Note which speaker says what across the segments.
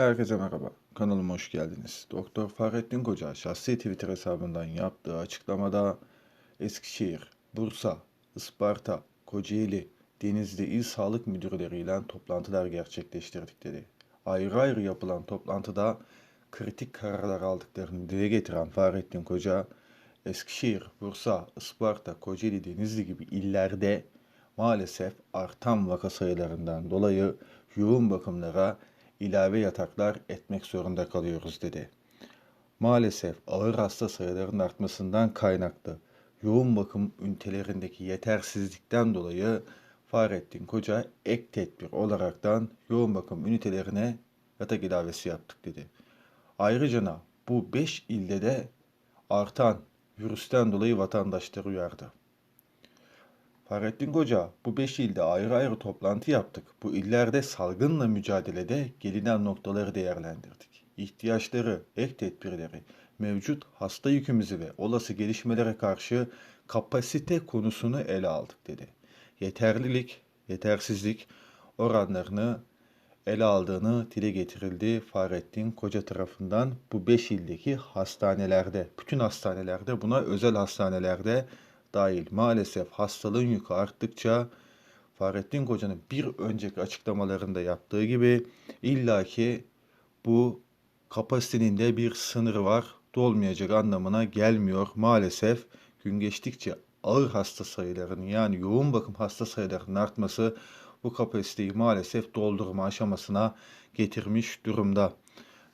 Speaker 1: Herkese merhaba, kanalıma hoş geldiniz. Doktor Fahrettin Koca şahsi Twitter hesabından yaptığı açıklamada Eskişehir, Bursa, Isparta, Kocaeli, Denizli İl Sağlık Müdürleriyle toplantılar gerçekleştirdik dedi. Ayrı ayrı yapılan toplantıda kritik kararlar aldıklarını dile getiren Fahrettin Koca, Eskişehir, Bursa, Isparta, Kocaeli, Denizli gibi illerde maalesef artan vaka sayılarından dolayı yoğun bakımlara ilave yataklar etmek zorunda kalıyoruz dedi. Maalesef ağır hasta sayılarının artmasından kaynaklı yoğun bakım ünitelerindeki yetersizlikten dolayı Fahrettin Koca ek tedbir olaraktan yoğun bakım ünitelerine yatak ilavesi yaptık dedi. Ayrıca bu 5 ilde de artan virüsten dolayı vatandaşları uyardı. Fahrettin Koca, bu 5 ilde ayrı ayrı toplantı yaptık. Bu illerde salgınla mücadelede gelinen noktaları değerlendirdik. İhtiyaçları, ek tedbirleri, mevcut hasta yükümüzü ve olası gelişmelere karşı kapasite konusunu ele aldık dedi. Yeterlilik, yetersizlik oranlarını ele aldığını dile getirildi Fahrettin Koca tarafından bu 5 ildeki hastanelerde, bütün hastanelerde buna özel hastanelerde dahil. Maalesef hastalığın yükü arttıkça Fahrettin Koca'nın bir önceki açıklamalarında yaptığı gibi illaki bu kapasitenin de bir sınırı var. Dolmayacak anlamına gelmiyor. Maalesef gün geçtikçe ağır hasta sayılarının yani yoğun bakım hasta sayılarının artması bu kapasiteyi maalesef doldurma aşamasına getirmiş durumda.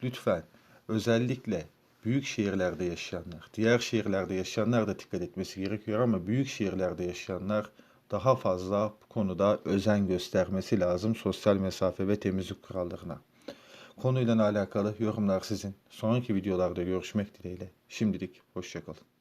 Speaker 1: Lütfen özellikle büyük şehirlerde yaşayanlar, diğer şehirlerde yaşayanlar da dikkat etmesi gerekiyor ama büyük şehirlerde yaşayanlar daha fazla bu konuda özen göstermesi lazım sosyal mesafe ve temizlik kurallarına. Konuyla alakalı yorumlar sizin. Sonraki videolarda görüşmek dileğiyle. Şimdilik hoşçakalın.